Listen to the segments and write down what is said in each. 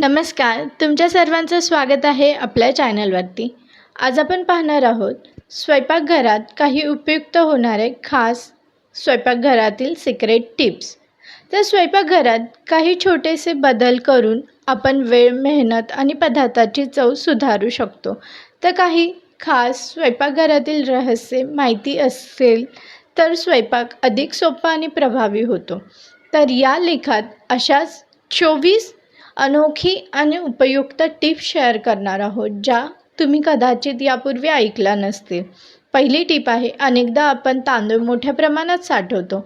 नमस्कार तुमच्या सर्वांचं स्वागत आहे आपल्या चॅनलवरती. आज आपण पाहणार आहोत स्वयंपाकघरात काही उपयुक्त होणारे खास स्वयंपाकघरातील सिक्रेट टिप्स तर स्वयंपाकघरात काही छोटेसे बदल करून आपण वेळ मेहनत आणि पदार्थाची चव सुधारू शकतो. तर काही खास स्वयंपाकघरातील रहस्य माहिती असेल तर स्वयंपाक अधिक सोपा आणि प्रभावी होतो. तर या लेखात अशाच चोवीस अनोखी आणि उपयुक्त टिप्स शेअर करणार आहोत ज्या तुम्ही कदाचित यापूर्वी ऐकल्या नसतील. पहिली टीप आहे अनेकदा आपण तांदूळ मोठ्या प्रमाणात साठवतो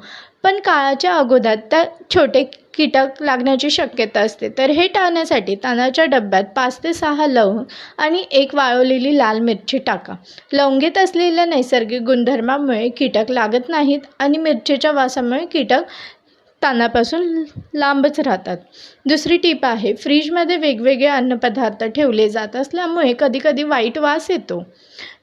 पण काळाच्या अगोदर त्या छोटे कीटक लागण्याची शक्यता असते. तर हे टाळण्यासाठी तांदळाच्या डब्यात पाच ते सहा लवंग आणि एक वाळवलेली लाल मिरची टाका. लवंगीत असलेल्या नैसर्गिक गुणधर्मामुळे कीटक लागत नाहीत आणि मिरचीच्या वासामुळे कीटक तानापासून लांबच राहतात. दुसरी टीप आहे फ्रीजमध्ये वेगवेगळे अन्नपदार्थ ठेवले जात असल्यामुळे कधीकधी वाईट वास येतो.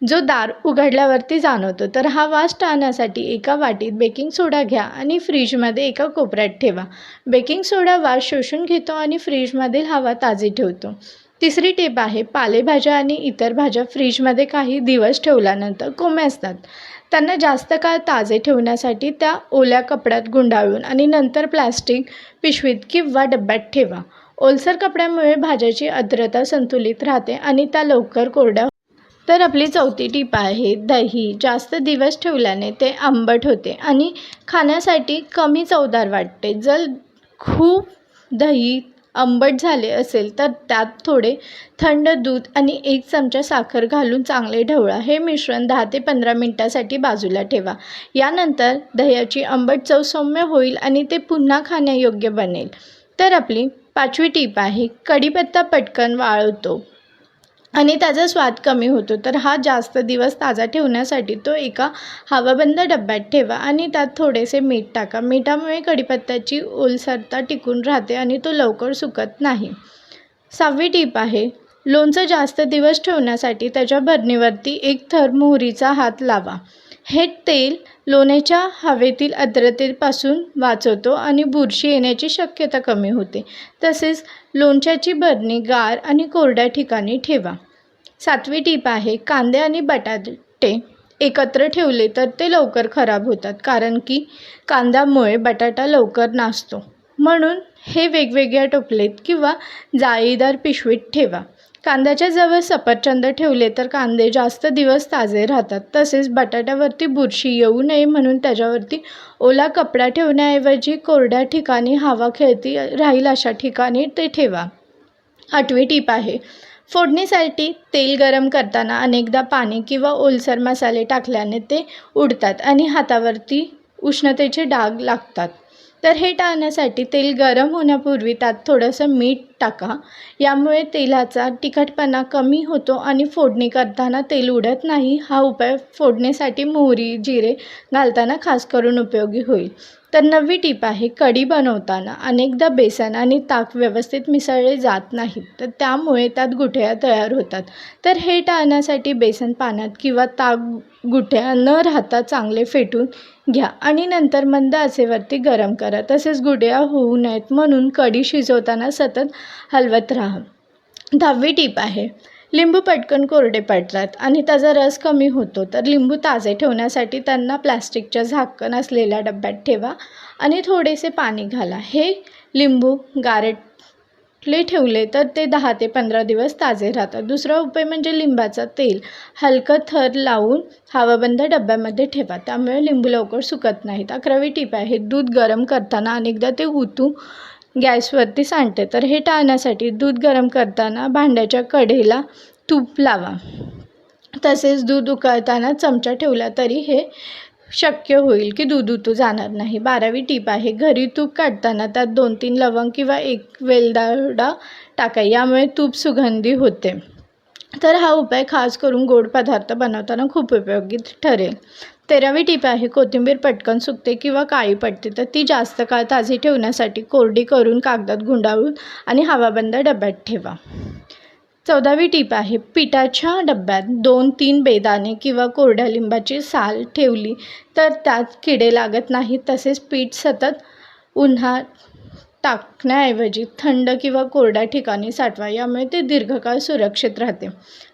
जो दार उघडल्यावरती जाणवतो तर हा वास टाळण्यासाठी एका वाटीत बेकिंग सोडा घ्या आणि फ्रीजमध्ये एका कोपऱ्यात ठेवा. बेकिंग सोडा वास शोषून घेतो आणि फ्रीजमधील हवा ताजी ठेवतो. तिसरी टीप आहे पालेभाज्या आणि इतर भाज्या फ्रीजमध्ये काही दिवस ठेवल्यानंतर कोमेजतात त्यांना जास्त काळ ताजे ठेवण्यासाठी त्या ओल्या कपड्यात गुंडाळून आणि नंतर प्लॅस्टिक पिशवीत किंवा डब्यात ठेवा. ओलसर कपड्यामुळे भाज्याची आर्द्रता संतुलित राहते आणि त्या लवकर कोरड्या तर आपली चौथी टीप आहे दही. जास्त दिवस ठेवल्याने ते आंबट होते आणि खाण्यासाठी कमी चवदार वाटते. जर खूप दही आंबट झाले असेल तर त्यात थोडे थंड दूध आणि एक चमचा साखर घालून चांगले ढवळा. हे मिश्रण दहा ते पंधरा मिनटासाठी बाजूला ठेवा. यानंतर दह्याची आंबट चव सौम्य होईल आणि ते पुन्हा खाण्यायोग्य बनेल. तर आपली पाचवी टीप आहे कढीपत्ता पटकन वाळवतो. आणि त्याचा स्वाद कमी होतो. तर हा जास्त दिवस ताजा ठेवण्यासाठी तो एका हवाबंद डब्यात ठेवा आणि त्यात थोडेसे मीठ टाका. मिठामुळे कढीपत्त्याची ओलसरता टिकून राहते आणि तो लवकर सुकत नाही. सहावी टीप आहे लोणचं जास्त दिवस ठेवण्यासाठी त्याच्या भरणीवरती एक थर मोहरीचा हात लावा. हे तेल लोण्याच्या हवेतील आर्द्रतेपासून वाचवतो आणि बुरशी येण्याची शक्यता कमी होते. तसेच लोणच्याची बरणी गार आणि कोरड्या ठिकाणी ठेवा. सातवी टीप आहे कांदे आणि बटाटे एकत्र ठेवले तर ते लवकर खराब होतात कारण की कांद्यामुळे बटाटा लवकर नासतो. म्हणून हे वेगवेगळ्या टोपलेत किंवा जाळीदार पिशवीत ठेवा. कांद्याच्या जवळ सफरचंद ठेवले तर कांदे जास्त दिवस ताजे राहतात. तसेच बटाट्यावरती बुरशी येऊ नये म्हणून त्याच्यावरती ओला कपडा ठेवण्याऐवजी कोरड्या ठिकाणी हवा खेळती राहील अशा ठिकाणी ते ठेवा. आठवी टीप आहे. फोडणीसाठी तेल गरम करताना अनेकदा पाणी किंवा ओलसर मसाले टाकल्याने ते उडतात आणि हातावरती उष्णतेचे डाग लागतात. तर हे टाळण्यासाठी तेल गरम होण्यापूर्वी त्यात थोडंसं मीठ टाका. यामुळे तेलाचा तिखटपणा कमी होतो आणि फोडणी करताना तेल उडत नाही. हा उपाय फोडणीसाठी मोहरी जिरे घालताना खास करून उपयोगी होईल. तर नवी टीप आहे कढी बनवताना अनेकदा बेसन आणि ताक व्यवस्थित मिसळले जात नाहीत तर त्यामुळे त्यात गुठळ्या तयार होतात. तर हे टाळण्यासाठी बेसन पाण्यात किंवा ताक गुठया न राहता चांगले फेटून घ्या आणि नंतर मंद आचेवरती गरम करा. तसेच गुढ्या होऊ नयेत म्हणून कढी शिजवताना सतत हलवत राहा. दहावी टीप आहे. लिंबू पटकन कोरडे पडतात आणि त्याचा रस कमी होतो तर लिंबू ताजे ठेवण्यासाठी त्यांना प्लॅस्टिकच्या झाकण असलेल्या डब्यात ठेवा आणि थोडेसे पाणी घाला. हे लिंबू गारटले ठेवले तर ते दहा ते पंधरा दिवस ताजे राहतात. दुसरा उपाय म्हणजे लिंबाचं तेल हलकं थर लावून हवाबंद डब्यामध्ये ठेवा. त्यामुळे लिंबू लवकर सुकत नाहीत. अकरावी टीप आहे दूध गरम करताना अनेकदा ते उतू गॅसवरती सांडते. तर हे टाळण्यासाठी दूध गरम करताना भांड्याच्या कढईला तूप लावा. तसेच दूध उकळताना चमचा ठेवला तरी हे शक्य होईल की दूध उतू जाणार नाही. बारावी टीप आहे घरी तूप काढताना त्यात दोन तीन लवंग किंवा एक वेलदाडा टाका यामुळे तूप सुगंधी होते. तर हा उपाय खास करून गोड पदार्थ बनवताना खूप उपयोगी ठरेल. तेरावी टीप आहे कोथिंबीर पटकन सुकते किंवा काळी पडते तर ती जास्त काळ ताजी ठेवण्यासाठी कोरडी करून कागदात गुंडाळून आणि हवाबंद डब्यात ठेवा. चौदावी टीप आहे पिठाच्या डब्यात दोन तीन बेदाणे किंवा कोरड्या लिंबाची साल ठेवली तर त्यात किडे लागत नाहीत तसेच पीठ सतत उन्हात टाकण्याऐवजी थंड किंवा कोरड्या ठिकाणी साठवा यामुळे ते दीर्घकाळ सुरक्षित राहते.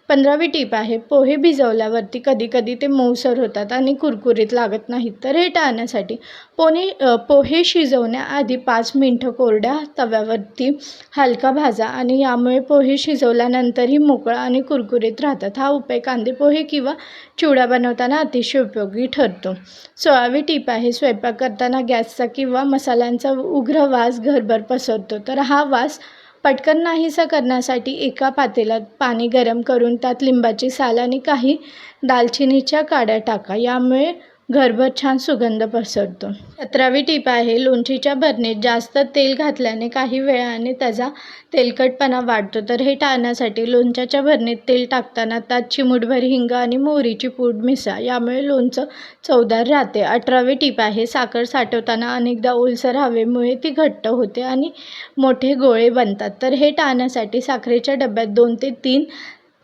पंधरावी टीप आहे पोहे भिजवल्यावरती कधी कधी ते मऊसर होतात आणि कुरकुरीत लागत नाहीत. तर हे टाळण्यासाठी पोने पोहे शिजवण्याआधी पाच मिनटं कोरड्या तव्यावरती हलका भाजा आणि यामुळे पोहे शिजवल्यानंतरही मोकळा आणि कुरकुरीत राहतात. हा उपाय कांदे पोहे किंवा चिवडा बनवताना अतिशय उपयोगी ठरतो. सोळावी टीप आहे स्वयंपाक करताना गॅसचा किंवा मसाल्यांचा उग्र वास घरभर पसरतो. तर हा वास पटकन नाहीसा करण्यासाठी एका पातेल्यात पाणी गरम करून त्यात लिंबाची साल आणि काही दालचिनीच्या काड्या टाका. यामुळे घरभर छान सुगंध पसरतो. सतरावी टीप आहे लोणचीच्या भरणीत जास्त तेल घातल्याने काही वेळाने त्याचा तेलकटपणा वाढतो. तर हे टाळण्यासाठी लोणच्याच्या भरणीत तेल टाकताना त्यात चिमूटभर हिंग आणि मोहरीची पूड मिसळा यामुळे लोणचं चवदार राहते. अठरावी टीप आहे साखर साठवताना अनेकदा ओलसर हवेमुळे ती घट्ट होते आणि मोठे गोळे बनतात. तर हे टाळण्यासाठी साखरेच्या डब्यात दोन ते तीन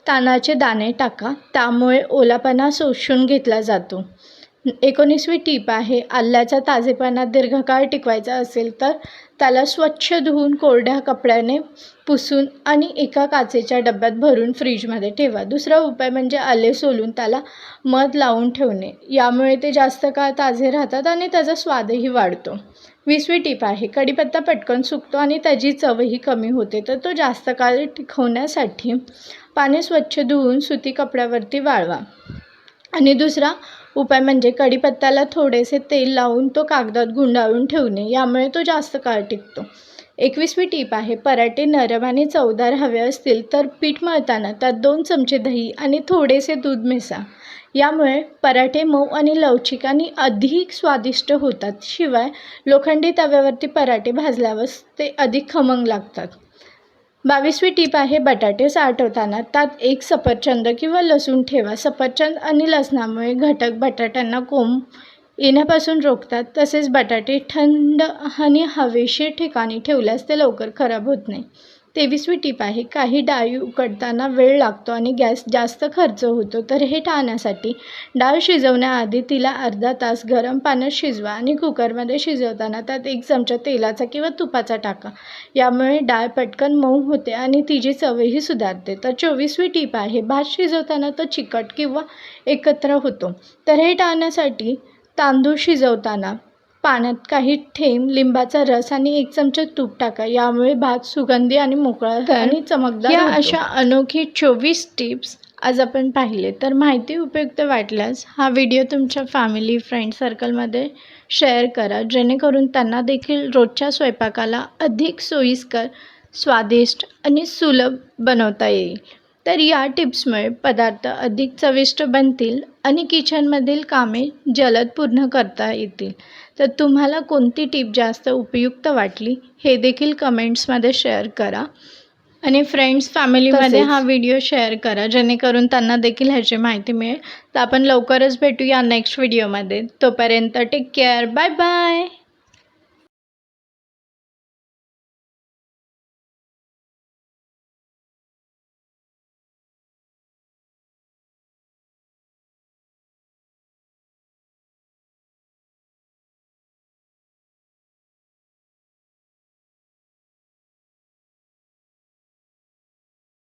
तानाचे दाणे टाका. त्यामुळे ओलापणा शोषून घेतला जातो. एकोणीसवी टीप आहे आल्याचा ताजेपणा दीर्घकाळ टिकवायचा असेल तर त्याला स्वच्छ धुवून कोरड्या कपड्याने पुसून आणि एका काचेच्या डब्यात भरून फ्रीजमध्ये ठेवा. दुसरा उपाय म्हणजे आले सोलून त्याला मध लावून ठेवणे. यामुळे ते जास्त काळ ताजे राहतात आणि त्याचा स्वादही वाढतो. वीसवी टीप आहे कढीपत्ता पटकन सुकतो आणि त्याची चवही कमी होते तर तो जास्त काळ टिकवण्यासाठी पाणी स्वच्छ धुवून सुती कपड्यावरती वाळवा. आणि दुसरा उपाय म्हणजे कढीपत्त्याला थोडेसे तेल लावून तो कागदात गुंडाळून ठेवणे यामुळे तो जास्त काळ टिकतो. एकवीसवी टीप आहे पराठे नरम आणि चवदार हवे असतील तर पीठ मळताना त्यात दोन चमचे दही आणि थोडेसे दूध मिसा. यामुळे पराठे मऊ आणि लवचिक आणि अधिक स्वादिष्ट होतात. शिवाय लोखंडी तव्यावरती पराठे भाजल्यावर ते अधिक खमंग लागतात. बावीसवी टीप आहे बटाटे साठवताना त्यात एक सफरचंद किंवा लसूण ठेवा. सफरचंद आणि लसणामुळे घटक बटाट्यांना कोंब येण्यापासून रोखतात. तसेच बटाटे थंड आणि हवेशीर ठिकाणी ठेवल्यास ते लवकर खराब होत नाही. तेवीसवी टीप आहे काही डाळी उकडताना वेळ लागतो आणि गॅस जास्त खर्च होतो तर हे टाळण्यासाठी डाळ शिजवण्याआधी तिला अर्धा तास गरम पाण्यात शिजवा आणि कुकरमध्ये शिजवताना त्यात एक चमचा तेलाचा किंवा तुपाचा टाका. यामुळे डाळ पटकन मऊ होते आणि तिची चवही सुधारते. तर चोवीसवी टीप आहे भात शिजवताना तो चिकट किंवा एकत्र होतो. तर हे टाळण्यासाठी तांदूळ शिजवताना पाण्यात काही थेंब लिंबाचा रस आणि एक चमचा तूप टाका. यामुळे भात सुगंधी आणि मोकळा आणि चमकदार या अशा अनोखी चोवीस टिप्स आज आपण पाहिले. तर माहिती उपयुक्त वाटल्यास हा व्हिडिओ तुमच्या फॅमिली फ्रेंड सर्कलमध्ये शेअर करा. जेणेकरून त्यांना देखील रोजच्या स्वयंपाकाला अधिक सोयीस्कर स्वादिष्ट आणि सुलभ बनवता येईल. तर या टिप्समुळे पदार्थ अधिक चविष्ट बनतील आणि किचनमधील कामे जलद पूर्ण करता येतील. तर तुम्हाला कोणती टीप जास्त उपयुक्त वाटली हे देखील कमेंट्समध्ये शेअर करा. आणि फ्रेंड्स फॅमिलीमध्ये हा व्हिडिओ शेअर करा जेणेकरून त्यांना देखील ह्याची माहिती मिळेल. तर आपण लवकरच भेटूया नेक्स्ट व्हिडिओमध्ये. तोपर्यंत टेक केअर बाय बाय